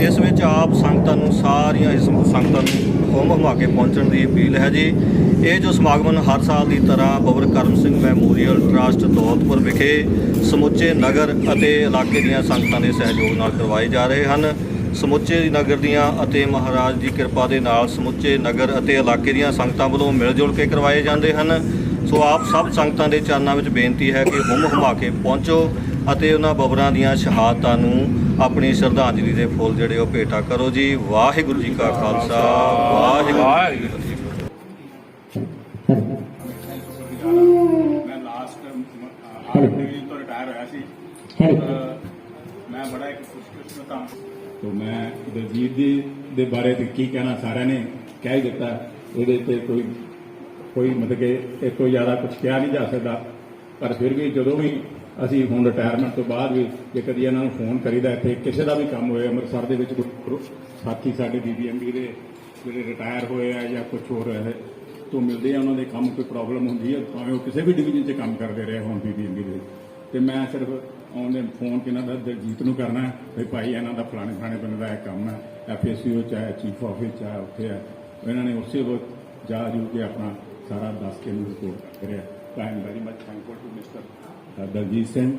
ਇਸ ਵਿੱਚ ਆਪ ਸੰਗਤਾਂ ਨੂੰ ਸਾਰੀਆਂ ਇਸ ਸੰਗਤਾਂ ਨੂੰ ਹੁਮ ਹੁਮਾ ਕੇ ਪਹੁੰਚਣ ਦੀ ਅਪੀਲ ਹੈ ਜੀ। ਇਹ ਜੋ ਸਮਾਗਮ ਹਰ ਸਾਲ ਦੀ ਤਰ੍ਹਾਂ ਬਬਰ ਕਰਮ ਸਿੰਘ ਮੈਮੋਰੀਅਲ ਟਰਸਟ ਦੌਲਤਪੁਰ ਵਿਖੇ ਸਮੁੱਚੇ ਨਗਰ ਅਤੇ ਇਲਾਕੇ ਦੀਆਂ ਸੰਗਤਾਂ ਦੇ ਸਹਿਯੋਗ ਨਾਲ ਕਰਵਾਏ ਜਾ ਰਹੇ ਹਨ। ਸਮੁੱਚੇ ਨਗਰ ਦੀਆਂ ਅਤੇ ਮਹਾਰਾਜ ਦੀ ਕਿਰਪਾ ਦੇ ਨਾਲ ਸਮੁੱਚੇ ਨਗਰ ਅਤੇ ਇਲਾਕੇ ਦੀਆਂ ਸੰਗਤਾਂ ਵੱਲੋਂ ਮਿਲ ਜੁਲ ਕੇ ਕਰਵਾਏ ਜਾਂਦੇ ਹਨ। ਸੋ ਆਪ ਸਭ ਸੰਗਤਾਂ ਦੇ ਚਰਨਾਂ ਵਿੱਚ ਬੇਨਤੀ ਹੈ ਕਿ ਹੁਮ ਹੁਮਾ ਕੇ ਪਹੁੰਚੋ। ਅਤੇ ਉਹਨਾਂ ਬਬਰਾਂ ਦੀਆਂ ਸ਼ਹਾਦਤਾਂ ਨੂੰ ਆਪਣੀ ਸ਼ਰਧਾਂਜਲੀ ਦੇ ਫੁੱਲ ਜਿਹੜੇ ਉਹ ਭੇਟਾ ਕਰੋ ਜੀ। ਵਾਹਿਗੁਰੂ ਜੀ ਕਾ ਖਾਲਸਾ। ਵਾਹਿਗੁਰੂ ਜੀ ਕੀ ਫਤਿਹ। ਮੈਂ ਲਾਸਟ ਡਿਵੀਜ਼ਨ ਤੋਂ ਰਿਟਾਇਰ ਹੋਇਆ ਸੀ। ਮੈਂ ਬੜਾ ਇੱਕ ਖੁਸ਼ਕਿਸਮਤ ਹਾਂ। ਤੋਂ ਮੈਂ ਦਲਜੀਤ ਜੀ ਦੇ ਬਾਰੇ ਤੇ ਕੀ ਕਹਿਣਾ ਸਾਰਿਆਂ ਨੇ ਕਹਿ ਹੀ ਦਿੱਤਾ। ਇਹਦੇ ਤੇ ਕੋਈ ਕੋਈ ਮਤਲਬ ਕਿ ਇਹ ਤੋਂ ਜ਼ਿਆਦਾ ਕੁਝ ਕਿਹਾ ਨਹੀਂ ਜਾ ਸਕਦਾ। ਪਰ ਫਿਰ ਵੀ ਜਦੋਂ ਵੀ ਅਸੀਂ ਹੁਣ ਰਿਟਾਇਰਮੈਂਟ ਤੋਂ ਬਾਅਦ ਵੀ ਜੇ ਕਦੀ ਇਹਨਾਂ ਨੂੰ ਫੋਨ ਕਰੀਦਾ, ਇੱਥੇ ਕਿਸੇ ਦਾ ਵੀ ਕੰਮ ਹੋਏ, ਅੰਮ੍ਰਿਤਸਰ ਦੇ ਵਿੱਚ ਕੋਈ ਸਾਥੀ ਸਾਡੇ ਬੀਬੀਐਮਬੀ ਦੇ ਜਿਹੜੇ ਰਿਟਾਇਰ ਹੋਏ ਆ ਜਾਂ ਕੁਝ ਹੋਰ ਹੈ ਤੋਂ ਮਿਲਦੇ ਆ, ਉਹਨਾਂ ਦੇ ਕੰਮ ਕੋਈ ਪ੍ਰੋਬਲਮ ਹੁੰਦੀ ਹੈ ਭਾਵੇਂ ਉਹ ਕਿਸੇ ਵੀ ਡਿਵੀਜ਼ਨ 'ਚ ਕੰਮ ਕਰਦੇ ਰਹੇ ਹੋਣ ਬੀਬੀਐਮਬੀ ਦੇ ਵਿੱਚ। ਤੇ ਮੈਂ ਸਿਰਫ ਆਉਂਦੇ ਫੋਨ ਕਿਨਾਂ ਦਾ ਦਲਜੀਤ ਨੂੰ ਕਰਨਾ ਵੀ ਭਾਈ ਇਹਨਾਂ ਦਾ ਫਲਾਣੇ ਫਲਾਣੇ ਬੰਦੇ ਦਾ ਇਹ ਕੰਮ ਹੈ ਐਫਐਸਸੀਓ ਚਾਹੇ ਚੀਫ ਆਫਿਸ ਚਾਹੇ ਉੱਥੇ ਹੈ ਇਹਨਾਂ ਨੇ ਉਸੇ ਵਕਤ ਜਾ ਜੂ ਕੇ ਆਪਣਾ ਸਾਰਾ ਦੱਸ ਕੇ ਮੈਨੂੰ ਰਿਪੋਰਟ ਕਰਿਆ time very much thankful to mister Daljit Singh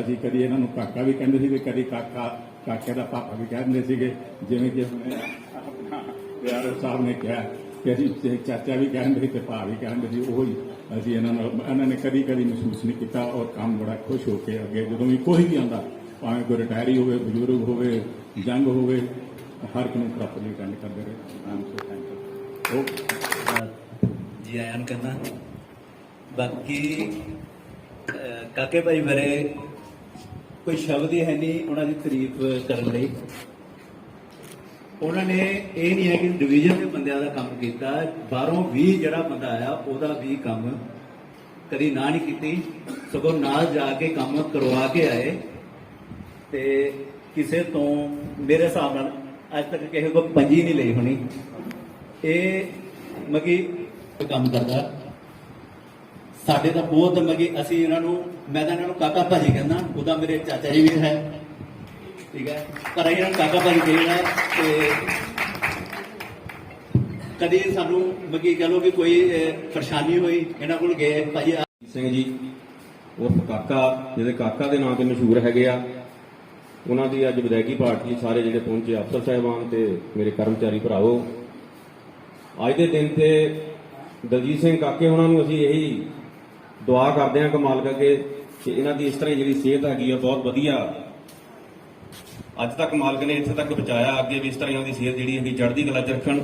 ਅਸੀਂ ਕਦੀ ਇਹਨਾਂ ਨੂੰ ਕਾਕਾ ਵੀ ਕਹਿੰਦੇ ਸੀ ਤੇ ਕਦੀ ਕਾਕਾ ਕਾਕੇ ਦਾ ਪਾਪਾ ਵੀ ਕਹਿੰਦੇ ਸੀਗੇ ਜਿਵੇਂ ਕਿ ਹੁਣੇ ਆਪਣਾ ਪਿਆਰ ਸਾਹਿਬ ਨੇ ਕਿਹਾ ਕਿ ਅਸੀਂ ਤੇ ਚਾਚਾ ਵੀ ਕਹਿੰਦੇ ਸੀ ਤੇ ਭਾ ਵੀ ਕਹਿੰਦੇ ਸੀ ਉਹੀ ਅਸੀਂ ਇਹਨਾਂ ਨਾਲ ਇਹਨਾਂ ਨੇ ਕਦੀ ਕਦੀ ਮਹਿਸੂਸ ਨਹੀਂ ਕੀਤਾ ਔਰ ਕੰਮ ਬੜਾ ਖੁਸ਼ ਹੋ ਕੇ ਅੱਗੇ ਜਦੋਂ ਵੀ ਕੋਈ ਵੀ ਆਉਂਦਾ ਭਾਵੇਂ ਕੋਈ ਰਿਟਾਇਰੀ ਹੋਵੇ ਬਜ਼ੁਰਗ ਹੋਵੇ ਜੰਗ ਹੋਵੇ ਹਰ ਇੱਕ ਨੂੰ ਪ੍ਰੋਪਰਲੀ ਅਟੈਂਡ ਕਰਦੇ ਰਹੇ। ਆਮ ਸੋ ਥੈਂਕ ਯੂ ਜੀ ਆਇਆਂ ਕਹਿੰਦਾ ਬਾਕੀ ਕਾਕੇ ਭਾਈ ਬਾਰੇ ਕੋਈ ਸ਼ਬਦ ਹੀ ਹੈ ਨਹੀਂ ਉਹਨਾਂ ਦੀ ਤਾਰੀਫ ਕਰਨ ਲਈ। ਉਹਨਾਂ ਨੇ ਇਹ ਨਹੀਂ ਹੈ ਕਿ ਡਿਵੀਜ਼ਨ ਦੇ ਬੰਦਿਆਂ ਦਾ ਕੰਮ ਕੀਤਾ, ਬਾਹਰੋਂ ਵੀ ਜਿਹੜਾ ਬੰਦਾ ਆਇਆ, ਉਹਦਾ ਵੀ ਕੰਮ ਕਦੀ ਨਾ ਨਹੀਂ ਕੀਤੀ। ਸਗੋਂ ਨਾਲ ਜਾ ਕੇ ਕੰਮ ਕਰਵਾ ਕੇ ਆਏ। ਤੇ ਕਿਸੇ ਤੋਂ ਮੇਰੇ ਹਿਸਾਬ ਨਾਲ ਅੱਜ ਤੱਕ ਕਿਸੇ ਕੋਲ ਪੰਜੀ ਨਹੀਂ ਲਈ ਹੋਣੀ। ਇਹ ਮਗੀ ਕੰਮ ਕਰਦਾ। ਸਾਡੇ ਤਾਂ ਬਹੁਤ ਮਗੀ ਅਸੀਂ ਇਹਨਾਂ ਨੂੰ, ਮੈਂ ਤਾਂ ਇਹਨਾਂ ਨੂੰ ਕਾਕਾ ਭਾਜੀ ਕਹਿੰਦਾ, ਉਹਦਾ ਮੇਰੇ ਚਾਚਾ ਜੀ ਵੀ ਹੈ। ਠੀਕ ਹੈ? ਪਰ ਅਸੀਂ ਇਹਨਾਂ ਨੂੰ ਕਾਕਾ ਭਾਜੀ ਕਹਿੰਦਾ ਤੇ ਕਦੀ ਸਾਨੂੰ ਮਗੀ ਕਹ ਲੋ ਕਿ ਕੋਈ ਪਰੇਸ਼ਾਨੀ ਹੋਈ, ਇਹਨਾਂ ਕੋਲ ਗਏ, ਭਾਜੀ ਸਿੰਘ ਜੀ ਉਹ ਕਾਕਾ, ਜਿਹਦੇ ਕਾਕਾ ਦੇ ਨਾਂ ਤੇ ਮਸ਼ਹੂਰ ਹੈਗੇ ਆ, ਉਹਨਾਂ ਦੀ ਅੱਜ ਵਿਦਾਇਗੀ ਪਾਰਟੀ ਸਾਰੇ ਜਿਹੜੇ ਪਹੁੰਚੇ ਅਫਸਰ ਸਾਹਿਬਾਨ ਤੇ ਮੇਰੇ ਕਰਮਚਾਰੀ ਭਰਾਓ ਅੱਜ ਦੇ ਦਿਨ ਤੇ ਦਲਜੀਤ ਸਿੰਘ ਕਾਕੇ ਉਹਨਾਂ ਨੂੰ ਅਸੀਂ ਇਹੀ ਦੁਆ ਕਰਦੇ ਹਾਂ ਕਿ ਮਾਲਕ ਅੱਗੇ ਕਿ ਇਹਨਾਂ ਦੀ ਇਸ ਤਰ੍ਹਾਂ ਹੀ ਜਿਹੜੀ ਸਿਹਤ ਹੈਗੀ ਆ, ਬਹੁਤ ਵਧੀਆ। ਅੱਜ ਤੱਕ ਮਾਲਕ ਨੇ ਇੱਥੇ ਤੱਕ ਪਹੁੰਚਾਇਆ, ਅੱਗੇ ਵੀ ਇਸ ਤਰ੍ਹਾਂ ਹੀ ਉਹਨਾਂ ਦੀ ਸਿਹਤ ਜਿਹੜੀ ਹੈਗੀ, ਚੜ੍ਹਦੀ ਕਲਾ ਚ ਰੱਖਣ।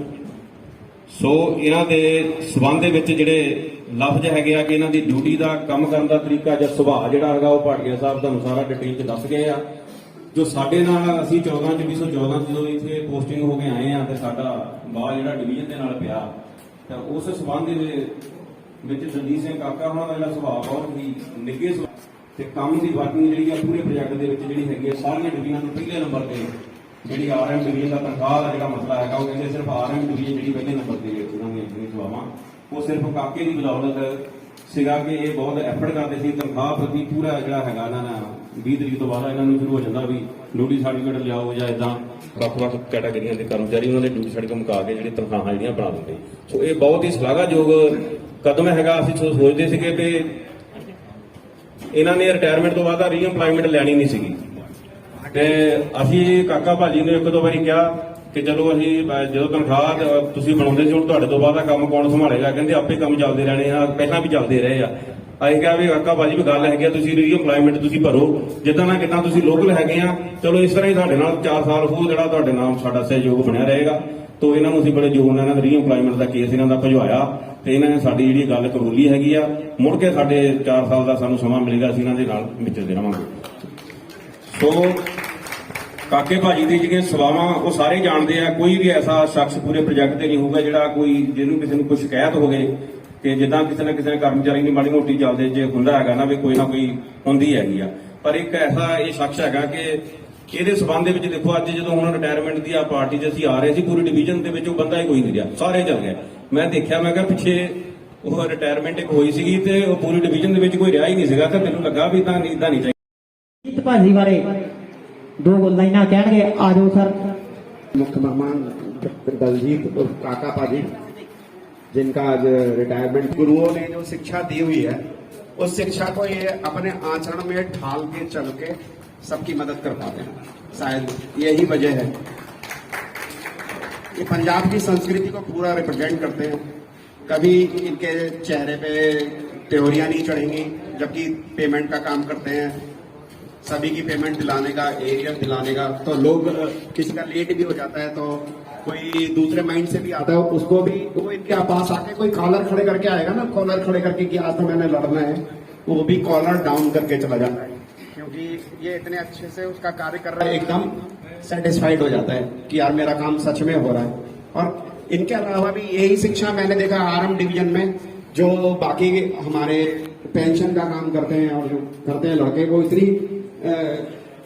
ਸੋ ਇਹਨਾਂ ਦੇ ਸਬੰਧ ਦੇ ਵਿੱਚ ਜਿਹੜੇ ਲਫ਼ਜ਼ ਹੈਗੇ ਆ ਕਿ ਇਹਨਾਂ ਦੀ ਡਿਊਟੀ ਦਾ ਕੰਮ ਕਰਨ ਦਾ ਤਰੀਕਾ ਜਾਂ ਸੁਭਾਅ ਜਿਹੜਾ ਹੈਗਾ, ਉਹ ਭਾਟੀਆ ਸਾਹਿਬ ਤੁਹਾਨੂੰ ਸਾਰਾ ਡਿਟੇਲ ਚ ਦੱਸ ਗਏ ਆ। ਜੋ ਸਾਡੇ ਨਾਲ ਅਸੀਂ 14 ਚ 2014 ਜਦੋਂ ਇੱਥੇ ਪੋਸਟਿੰਗ ਹੋ ਕੇ ਆਏ ਆ ਤੇ ਸਾਡਾ ਬਾਹਰ ਜਿਹੜਾ ਡਿਵੀਜ਼ਨ ਦੇ ਨਾਲ ਪਿਆ, ਤਾਂ ਉਸ ਸਬੰਧ ਦੇ ਵਿੱਚ ਸੰਜੀਤ ਸਿੰਘ ਕਾਕਾ ਉਹਨਾਂ ਦਾ ਜਿਹੜਾ ਸੁਭਾਅ ਬਹੁਤ ਹੀ ਨਿੱਘੇ ਸੁਭਾਅ ਤੇ ਕੰਮ ਦੀ ਵਰਕਿੰਗ ਜਿਹੜੀ ਆ ਪੂਰੇ ਪ੍ਰੋਜੈਕਟ ਦੇ ਵਿੱਚ ਜਿਹੜੀ ਹੈਗੀ ਆ, ਸਾਰੀਆਂ ਡਿਵੀਜ਼ਨਾਂ ਨੂੰ ਪਹਿਲੇ ਨੰਬਰ ਤੇ ਜਿਹੜੀ ਆਰਐਮ ਡਿਵੀਜ਼ਨ ਦਾ ਤਨਖਾਹ ਦਾ ਜਿਹੜਾ ਮਸਲਾ ਹੈਗਾ, ਉਹ ਕਹਿੰਦੇ ਸਿਰਫ ਆਰਐਮ ਡਿਵੀਜ਼ਨ ਜਿਹੜੀ ਪਹਿਲੇ ਨੰਬਰ ਤੇ ਹੈ, ਉਹਨਾਂ ਦੀਆਂ ਜਿਹੜੀਆਂ ਸੇਵਾਵਾਂ ਉਹ ਸਿਰਫ ਕਾਕੇ ਦੀ ਬਦੌਲਤ ਸੀਗਾ ਕਿ ਇਹ ਬਹੁਤ ਐਫਰਟ ਕਰਦੇ ਸੀ, ਤਨਖਾਹ ਪ੍ਰਤੀ ਪੂਰਾ ਜਿਹੜਾ ਹੈਗਾ ਇਹਨਾਂ ਦਾ 20 ਤਰੀਕ ਤੋਂ ਬਾਅਦ ਇਹਨਾਂ ਨੂੰ ਸ਼ੁਰੂ ਹੋ ਜਾਂਦਾ ਵੀ ਡਿਊਟੀ ਸਰਟੀਫਿਕੇਟ ਲਿਆਓ ਜਾਂ ਇਦਾਂ ਵੱਖ ਵੱਖ ਕੈਟਾਗਰੀਆਂ ਦੇ ਕਰਮਚਾਰੀ ਉਹਨਾਂ ਦੇ ਡਿਊਟੀ ਸਰਟੀਫਿਕੇਟ ਮੁਕਾ ਕੇ ਜਿਹੜੀ ਤਨਖਾਹਾਂ ਜਿਹੜੀਆਂ ਬਣਾ ਦਿੰਦੇ। ਸੋ ਇਹ ਬਹੁਤ ਹੀ ਸ਼ਲਾਘਾਯੋਗ ਕਦਮ ਹੈਗਾ, ਅਸੀਂ ਸੋਚਦੇ ਸੀਗੇ ਤੇ ਇਹਨਾਂ ਨੇ ਰਿਟਾਇਰਮੈਂਟ ਤੋਂ ਬਾਅਦ ਰੀਐਮਪਲਾਇਮੈਂਟ ਲੈਣੀ ਨਹੀਂ ਸੀਗੀ। ਤੇ ਅਸੀਂ ਕਾਕਾ ਭਾਜੀ ਨੂੰ ਇੱਕ ਦੋ ਵਾਰੀ ਕਿਹਾ ਕਿ ਚਲੋ ਅਸੀਂ ਜਦੋਂ ਤਨਖਾਹ ਤੁਸੀਂ ਬਣਾਉਂਦੇ ਸੀ, ਹੁਣ ਤੁਹਾਡੇ ਤੋਂ ਬਾਅਦ ਆ ਕੰਮ ਕੌਣ ਸੰਭਾਲੇਗਾ ਕਹਿੰਦੇ ਆਪੇ ਕੰਮ ਚੱਲਦੇ ਰਹਿਣੇ ਆ, ਪਹਿਲਾਂ ਵੀ ਚੱਲਦੇ ਰਹੇ ਆ। ਅਸੀਂ ਕਿਹਾ ਵੀ ਕਾਕਾ ਭਾਜੀ ਵੀ ਗੱਲ ਹੈਗੀ ਆ, ਤੁਸੀਂ ਰੀਐਮਪਲਾਇਮੈਂਟ ਤੁਸੀਂ ਭਰੋ। ਜਿੱਦਾਂ ਨਾ ਕਿਦਾਂ ਤੁਸੀਂ ਲੋਕਲ ਹੈਗੇ ਆ, ਚਲੋ ਇਸ ਤਰ੍ਹਾਂ ਹੀ ਤੁਹਾਡੇ ਨਾਲ 4 ਸਾਲ ਹੋ ਜਿਹੜਾ ਤੁਹਾਡੇ ਨਾਲ ਸਾਡਾ ਸਹਿਯੋਗ ਬਣਿਆ ਰਹੇਗਾ। ਤੋਂ ਇਹਨਾਂ ਨੂੰ ਅਸੀਂ ਬੜੇ ਜੋਰ ਨਾਲ ਇਹਨਾਂ ਦਾ ਰੀਐਮਪਲਾਇਮੈਂਟ ਦਾ ਕੇਸ ਇਹਨਾਂ ਦਾ ਭਜਵਾਇਆ ਤੇ ਇਹਨਾਂ ਨੇ ਸਾਡੀ ਜਿਹੜੀ ਗੱਲ ਕਬੂਲੀ ਹੈਗੀ ਆ, ਮੁੜ ਕੇ ਸਾਡੇ 4 ਸਾਲ ਦਾ ਸਾਨੂੰ ਸਮਾਂ ਮਿਲੇਗਾ ਅਸੀਂ ਇਹਨਾਂ ਦੇ ਨਾਲ ਵਿਚਰਦੇ ਰਵਾਂਗੇ। ਸੋ ਕਾਕੇ ਭਾਜੀ ਦੀ ਜਿਹੜੀਆਂ ਸੇਵਾਵਾਂ ਉਹ ਸਾਰੇ ਜਾਣਦੇ ਆ, ਕੋਈ ਵੀ ਐਸਾ ਸ਼ਖਸ ਪੂਰੇ ਪ੍ਰੋਜੈਕਟ ਤੇ ਨਹੀਂ ਹੋਊਗਾ ਜਿਹੜਾ ਕੋਈ ਜਿਹਨੂੰ ਕਿਸੇ ਨੂੰ ਕੋਈ ਸ਼ਿਕਾਇਤ ਹੋਵੇ ਤੇ ਜਿੱਦਾਂ ਕਿਸੇ ਨਾ ਕਿਸੇ ਕਰਮਚਾਰੀ ਦੀ ਮਾੜੀ ਮੋਟੀ ਚੱਲਦੇ ਜੇ ਹੁੰਦਾ ਹੈਗਾ ਨਾ ਵੀ ਕੋਈ ਨਾ ਕੋਈ ਹੁੰਦੀ ਹੈਗੀ ਆ। ਪਰ ਇੱਕ ਐਸਾ ਇਹ ਸ਼ਖਸ ਹੈਗਾ ਕਿ ਇਹਦੇ ਸਬੰਧ ਦੇ ਵਿੱਚ ਦੇਖੋ ਅੱਜ ਜਦੋਂ ਹੁਣ ਰਿਟਾਇਰਮੈਂਟ ਦੀ ਆ ਪਾਰਟੀ 'ਚ ਅਸੀਂ ਆ ਰਹੇ ਸੀ ਪੂਰੀ ਡਿਵੀਜ਼ਨ ਦੇ ਵਿੱਚ ਉਹ ਬੰਦਾ ਹੀ ਕੋਈ ਨਹੀਂ ਰਿਹਾ ਸਾਰੇ ਚੱਲ ਗਏ ਮੈਂ ਦੇਖਿਆ ਮੈਂ ਕਿਹਾ ਪਿੱਛੇ ਉਹ ਰਿਟਾਇਰਮੈਂਟ ਇੱਕ ਹੋਈ ਸੀਗੀ ਤੇ ਉਹ ਪੂਰੀ ਡਿਵੀਜ਼ਨ ਦੇ ਵਿੱਚ ਕੋਈ ਰਿਹਾ ਹੀ ਨਹੀਂ ਸੀਗਾ ਤਾਂ ਮੈਨੂੰ ਲੱਗਾ ਵੀ ਤਾਂ ਨਹੀਂ ਤਾਂ ਨਹੀਂ ਚਾਹੀਦਾ ਜੀਤ ਭਾਜੀ ਬਾਰੇ ਦੋ ਲਾਈਨਾਂ ਕਹਿਣਗੇ ਆ ਜਾਓ ਸਰ मुख्य मेहमान डॉक्टर दलजीत उर्फ काका पाजी जिनका आज रिटायरमेंट गुरुओं ने जो शिक्षा दी हुई है उस शिक्षा को ये अपने आचरण में ढाल के चल के सबकी मदद कर पाते हैं। शायद यही वजह है ये पंजाब की संस्कृति को पूरा रिप्रेजेंट करते हैं। कभी इनके चेहरे पे त्योरियाँ नहीं चढ़ेंगी, जबकि पेमेंट का काम करते हैं। सभी की पेमेंट दिलाने का एरियर दिलाने का। तो लोग किसी का लेट भी हो जाता है तो कोई दूसरे माइंड से भी आता है, उसको भी, वो इनके पास आके कोई कॉलर खड़े करके आएगा ना? कॉलर खड़े करके कि आज तो मैंने लड़ना है, वो भी कॉलर डाउन करके चला जाता है। क्योंकि ये इतने अच्छे से उसका कार्य कर रहा है। एकदम सेटिस्फाइड हो जाता है कि यार मेरा काम सच में हो रहा है। और इनके अलावा भी यही शिक्षा मैंने देखा आरएम डिवीज़न में जो बाकी हमारे पेंशन का काम करते हैं और जो करते हैं लड़के वो इतनी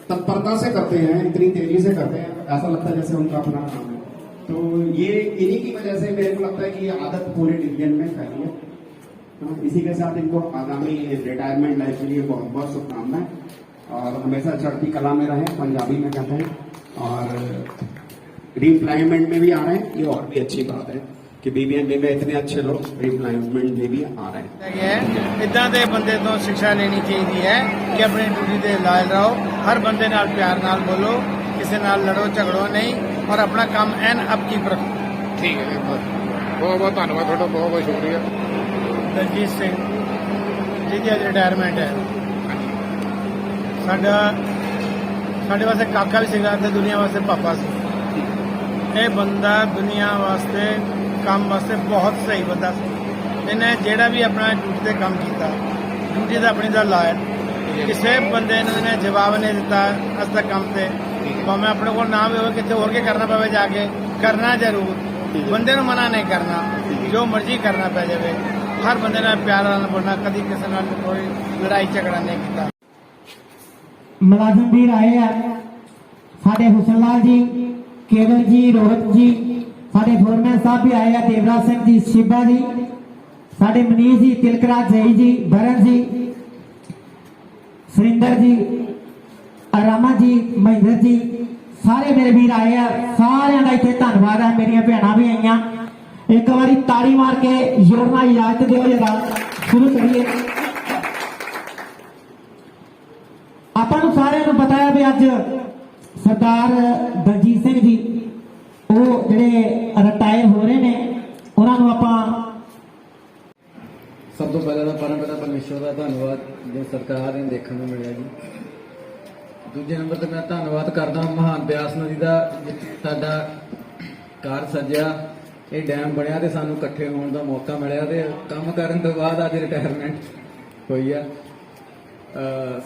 तत्परता से करते हैं इतनी तेज़ी से करते हैं ऐसा लगता है जैसे उनका अपना काम है। तो ये इन्हीं की वजह से मेरे को लगता है कि ये आदत पूरे डिवीज़न में फैली है। हाँ, इसी के साथ इनको आगामी रिटायरमेंट लाइफ के लिए बहुत बहुत शुभकामनाएँ। और हमेशा चढ़ती कला में रहें पंजाबी में कहते हैं और रीएम्प्लॉयमेंट में भी आ रहे हैं ये और भी अच्छी बात है कि बीबीएनबी में इतने अच्छे लोग रीएम्प्लॉयमेंट में भी आ रहे हैं ਹੈਗੇ ਹੈ ਇਦਾਂ ਦੇ ਬੰਦੇ ਤੋਂ ਸਿੱਖਿਆ ਲੈਣੀ ਚਾਹੀਦੀ ਹੈ ਕਿ ਆਪਣੀ ਡਿਊਟੀ ਤੇ ਲਾਇਲ ਰਹੋ ਹਰ ਬੰਦੇ ਨਾਲ ਪਿਆਰ ਨਾਲ ਬੋਲੋ ਕਿਸੇ ਨਾਲ ਲੜੋ ਝਗੜੋ ਨਹੀਂ ਔਰ ਆਪਣਾ ਕੰਮ ਐਨ ਅਪਕੀਪ ਰੱਖੋ ਠੀਕ ਹੈ ਜੀ ਬਹੁਤ ਬਹੁਤ ਬਹੁਤ ਧੰਨਵਾਦ ਤੁਹਾਡਾ ਬਹੁਤ ਬਹੁਤ ਸ਼ੁਕਰੀਆ ਦਲਜੀਤ ਸਿੰਘ ਜਿਹਦੀ ਅੱਜ ਰਿਟਾਇਰਮੈਂਟ ਹੈ ਸਾਡਾ ਸਾਡੇ ਵਾਸਤੇ ਕਾਕਾ ਵੀ ਸੀਗਾ ਤੇ ਦੁਨੀਆ ਵਾਸਤੇ ਪਾਪਾ ਸੀ। ਇਹ ਬੰਦਾ ਦੁਨੀਆ ਵਾਸਤੇ ਕੰਮ ਵਾਸਤੇ ਬਹੁਤ ਸਹੀ ਬੰਦਾ ਸੀ। ਇਹਨੇ ਜਿਹੜਾ ਵੀ ਆਪਣਾ ਡਿਊਟੀ ਤੇ ਕੰਮ ਕੀਤਾ ਡਿਊਟੀ ਦਾ ਆਪਣੀ ਦਾ ਲਾਇਆ ਕਿਸੇ ਬੰਦੇ ਨੂੰ ਇਹਨੇ ਜਵਾਬ ਨਹੀਂ ਦਿੱਤਾ ਅੱਜ ਤੱਕ ਕੰਮ ਤੇ। ਭਾਵੇਂ ਆਪਣੇ ਕੋਲ ਨਾ ਵੀ ਹੋਵੇ, ਕਿਤੇ ਹੋਰ ਕੇ ਕਰਨਾ ਪਵੇ ਜਾ ਕੇ, ਕਰਨਾ ਜ਼ਰੂਰ। ਬੰਦੇ ਨੂੰ ਮਨਾ ਨਹੀਂ ਕਰਨਾ, ਜੋ ਮਰਜ਼ੀ ਕਰਨਾ ਪੈ ਜਾਵੇ। ਹਰ ਬੰਦੇ ਨਾਲ ਪਿਆਰ ਨਾਲ ਬੋਲਣਾ, ਕਦੀ ਕਿਸੇ ਨਾਲ ਕੋਈ ਲੜਾਈ ਝਗੜਾ ਨਹੀਂ ਕੀਤਾ। ਮੁਲਾਜ਼ਮ ਵੀਰ ਆਏ ਆ। ਸਾਡੇ ਹੁਸਨ ਲਾਲ ਜੀ, ਕੇਵਲ ਜੀ, ਰੋਹਿਤ ਜੀ, ਸਾਡੇ ਫੋਰਮੈਨ ਸਾਹਿਬ ਵੀ ਆਏ ਆ, ਦੇਵਰਾਜ ਸਿੰਘ ਜੀ, ਸ਼ਿਬਾ ਜੀ, ਸਾਡੇ ਮਨੀਸ਼ ਜੀ, ਤਿਲਕਰਾਜ ਜਈ ਜੀ, ਬਰਨ ਜੀ, ਸੁਰਿੰਦਰ ਜੀ ਰਾਮਾ ਜੀ, ਮਹਿੰਦਰ ਜੀ, ਸਾਰੇ ਮੇਰੇ ਵੀਰ ਆਏ ਆ। ਸਾਰਿਆਂ ਦਾ ਇੱਥੇ ਧੰਨਵਾਦ ਹੈ ਮੇਰੀਆਂ ਭੈਣਾਂ ਵੀ ਆਈਆਂ। ਇੱਕ ਵਾਰੀ ਤਾੜੀ ਮਾਰ ਕੇ ਜ਼ੋਰ ਇਜਾਜ਼ਤ ਦਿਓ ਜਰਾ ਸ਼ੁਰੂ ਕਰੀਏ। ਆਪਾਂ ਨੂੰ ਸਾਰਿਆਂ ਨੂੰ ਪਤਾ ਹੈ ਵੀ ਅੱਜ ਸਰਦਾਰ ਦਲਜੀਤ ਸਿੰਘ ਜੀ, ਉਹ ਜਿਹੜੇ ਰਿਟਾਇਰ ਹੋ ਰਹੇ ਨੇ, ਉਹਨਾਂ ਨੂੰ ਆਪਾਂ ਸਭ ਤੋਂ ਪਹਿਲਾਂ ਤਾਂ ਪਰਮ ਪਿਤਾ ਪਰਮੇਸ਼ਵਰ ਦਾ ਧੰਨਵਾਦ ਜੋ ਸਰਕਾਰ ਨੇ ਦੇਖਣ ਨੂੰ ਮਿਲਿਆ ਜੀ। ਦੂਜੇ ਨੰਬਰ ਤੇ ਮੈਂ ਧੰਨਵਾਦ ਕਰਦਾ ਮਹਾਨ ਬਿਆਸ ਨਦੀ ਦਾ, ਜਿੱਥੇ ਸਾਡਾ ਕਾਰ ਸੱਜਿਆ। ਇਹ ਡੈਮ ਬਣਿਆ ਤੇ ਸਾਨੂੰ ਇਕੱਠੇ ਹੋਣ ਦਾ ਮੌਕਾ ਮਿਲਿਆ ਤੇ ਕੰਮ ਕਰਨ ਤੋਂ ਬਾਅਦ ਅੱਜ ਰਿਟਾਇਰਮੈਂਟ ਹੋਈ ਆ।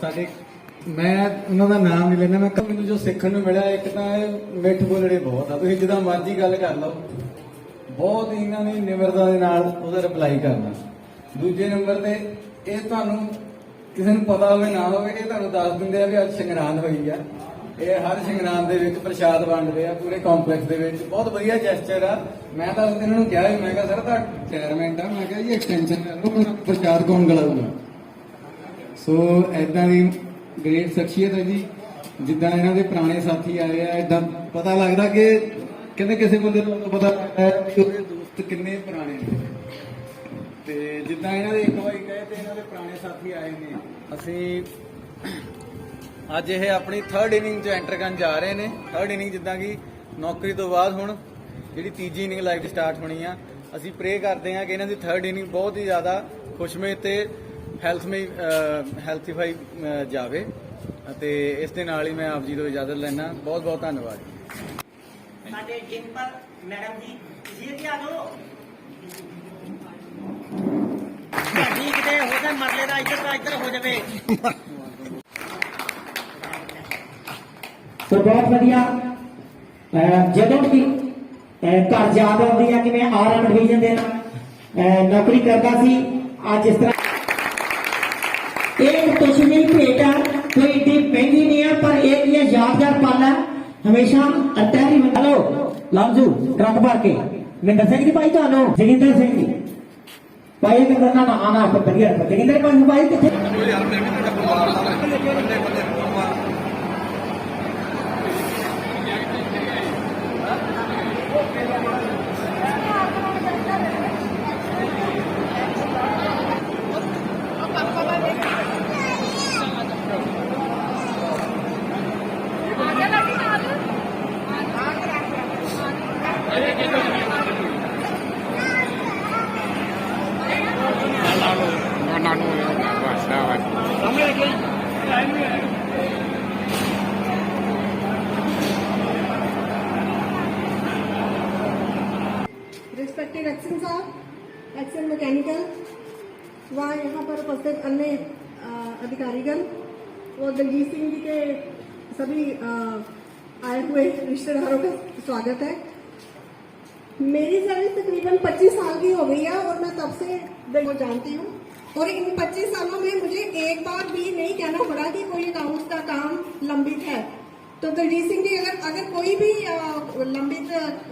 ਸਾਡੇ ਮੈਂ ਉਹਨਾਂ ਦਾ ਨਾਮ ਨਹੀਂ ਲੈਣਾ ਮੈਂ ਕਿਹਾ ਮੈਨੂੰ ਜੋ ਸਿੱਖਣ ਨੂੰ ਮਿਲਿਆ, ਇੱਕ ਤਾਂ ਇਹ ਮਿੱਠ ਬੋਲੜੇ ਬਹੁਤ ਆ। ਤੁਸੀਂ ਜਿੱਦਾਂ ਮਰਜ਼ੀ ਗੱਲ ਕਰ ਲਓ। ਬਹੁਤ ਹੀ ਇਹਨਾਂ ਨੇ ਨਿਮਰਤਾ ਦੇ ਨਾਲ ਉਹਦਾ ਰਿਪਲਾਈ ਕਰਨਾ। ਦੂਜੇ ਨੰਬਰ ਤੇ, ਇਹ ਤੁਹਾਨੂੰ ਕਿਸੇ ਨੂੰ ਪਤਾ ਹੋਵੇ, ਨਾ ਹੋਵੇ, ਇਹ ਤੁਹਾਨੂੰ ਦੱਸ ਦਿੰਦੇ ਆ ਵੀ ਅੱਜ ਸੰਗਰਾਂਦ ਹੋਈ ਆ। ਇਹ ਹਰ ਸੰਗਰਾਂਦ ਦੇ ਵਿੱਚ ਪ੍ਰਸ਼ਾਦ ਵੰਡਦੇ ਆ, ਪੂਰੇ ਕੰਪਲੈਕਸ ਦੇ ਵਿੱਚ। ਬਹੁਤ ਵਧੀਆ ਜੈਸਚਰ ਆ। ਮੈਂ ਤਾਂ ਉਸ ਇਹਨਾਂ ਨੂੰ ਕਿਹਾ ਵੀ, ਮੈਂ ਕਿਹਾ, ਸਰ ਤਾਂ ਰਿਟਾਇਰਮੈਂਟ ਆ। ਮੈਂ ਕਿਹਾ, ਜੀ ਐਕਸਟੈਂਸ਼ਨ ਕਰ ਲਓ ਪ੍ਰਸ਼ਾਦ ਕੌਣ ਗਲਾਊਗਾ ਸੋ ਐਦਾਂ ਦੀ ਗ੍ਰੇਟ ਸ਼ਖਸੀਅਤ ਹੈ ਜੀ। ਜਿੱਦਾਂ ਇਹਨਾਂ ਦੇ ਪੁਰਾਣੇ ਸਾਥੀ ਆਏ ਆ ਐਦਾਂ ਪਤਾ ਲੱਗਦਾ ਕਿ ਕਹਿੰਦੇ ਕਿਸੇ ਬੰਦੇ ਨੂੰ ਪਤਾ ਲੱਗਦਾ ਕਿ ਉਹਦੇ ਦੋਸਤ ਕਿੰਨੇ ਪੁਰਾਣੇ ਨੇ। ਤੇ ਜਿੱਦਾਂ ਇਹਨਾਂ ਦੇ ਇੱਕ ਵਾਰੀ ਕਹੇ ਤੇ ਇਹਨਾਂ ਦੇ ਪੁਰਾਣੇ ਸਾਥੀ ਆਏ ਨੇ। ਅਸੀਂ ਅੱਜ ਇਹ ਆਪਣੀ 3rd ਇਨਿੰਗ 'ਚ ਐਂਟਰ ਕਰਨ ਜਾ ਰਹੇ ਨੇ। 3rd ਇਨਿੰਗ ਜਿੱਦਾਂ ਕਿ ਨੌਕਰੀ ਤੋਂ ਬਾਅਦ ਹੁਣ, ਜਿਹੜੀ ਤੀਜੀ ਇਨਿੰਗ ਲਾਈਫ ਸਟਾਰਟ ਹੋਣੀ ਆ। ਅਸੀਂ ਪ੍ਰੇ ਕਰਦੇ ਹਾਂ ਕਿ ਇਹਨਾਂ ਦੀ 3rd ਇਨਿੰਗ ਬਹੁਤ ਹੀ ਜ਼ਿਆਦਾ ਖੁਸ਼ਮੇ ਤੇ ਹੈਲਥਮਈ ਹੈਲਥੀਫਾਈ ਜਾਵੇ। ਅਤੇ ਇਸ ਦੇ ਨਾਲ ਹੀ ਮੈਂ ਆਪ ਜੀ ਤੋਂ ਇਜਾਜ਼ਤ ਲੈਣਾ ਬਹੁਤ ਬਹੁਤ ਧੰਨਵਾਦ। ਸਾਡੇ ਜਿੰਪਲ ਮੈਡਮ ਜੀ ਜੀ ਕੀ ਆ ਜਾਓ। ਤੁਹਾਡੀ ਕਿਤੇ ਹੋ ਜਾ ਮਰਲੇ ਦਾ ਇੱਧਰ ਦਾ ਇੱਧਰ ਹੋ ਜਾਵੇ। ਸੋ ਬਹੁਤ ਵਧੀਆ। ਜਦੋਂ ਵੀ ਅਹ ਘਰ ਯਾਦ ਆਉਂਦੀ ਹੈ ਕਿ ਮੈਂ ਆਰਐਮ ਡਿਵੀਜ਼ਨ ਦੇ ਨਾਲ ਨੌਕਰੀ ਕਰਦਾ ਸੀ ਅੱਜ ਇਸ ਤਰ੍ਹਾਂ ਇਹ ਕਸ਼ਮੀਰੀ ਭੇਟ ਆ, ਕੋਈ ਏਡੀ ਮਹਿੰਗੀ ਨਹੀਂ ਆ, ਪਰ ਇਹ ਵੀ ਯਾਦਗਾਰ ਪਲ ਆ। ਹਮੇਸ਼ਾ ਅੱਡਾ ਨਹੀਂ ਹਲੋ ਲਾਜੂ ਟਰੱਕ ਭਰ ਕੇ। ਮਿੰਦਰ ਸਿੰਘ ਜੀ, ਭਾਈ ਤੁਹਾਨੂੰ। ਜਗਿੰਦਰ ਸਿੰਘ ਜੀ। ਭਾਈ ਮਿੰਦਰ ਨਾਲ ਆਣਾ ਆਪ ਵਧੀਆ। ਜਗਿੰਦਰ ਭਾਈ ਭਾਈ ਕਿੱਥੇ व यहाँ पर उपस्थित अन्य अधिकारीगण और दलजीत सिंह जी के सभी आए हुए रिश्तेदारों का स्वागत है। मेरी सर्विस तकरीबन 25 साल की हो गई है और मैं तब से को जानती हूँ। और इन 25 सालों में मुझे एक बार भी नहीं कहना पड़ा कि कोई अकाउंट का काम लंबित है। तो दलजीत सिंह जी, अगर अगर कोई भी लंबित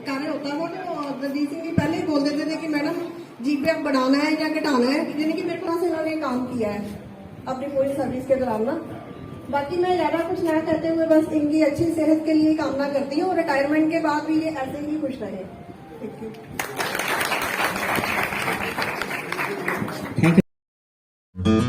कार्य होता हो तो दलजीत सिंह जी पहले ही बोल देते थे कि मैडम जीपीएफ बढ़ाना है या घटाना है, यानी कि मेरे पास इन्होंने काम किया है, अपनी पूरी सर्विस के दौरान ना। बाकी मैं ज़्यादा कुछ ना करते हुए बस इनकी अच्छी सेहत के लिए कामना करती हूँ और रिटायरमेंट के बाद भी ये ऐसे ही खुश रहे। Thank you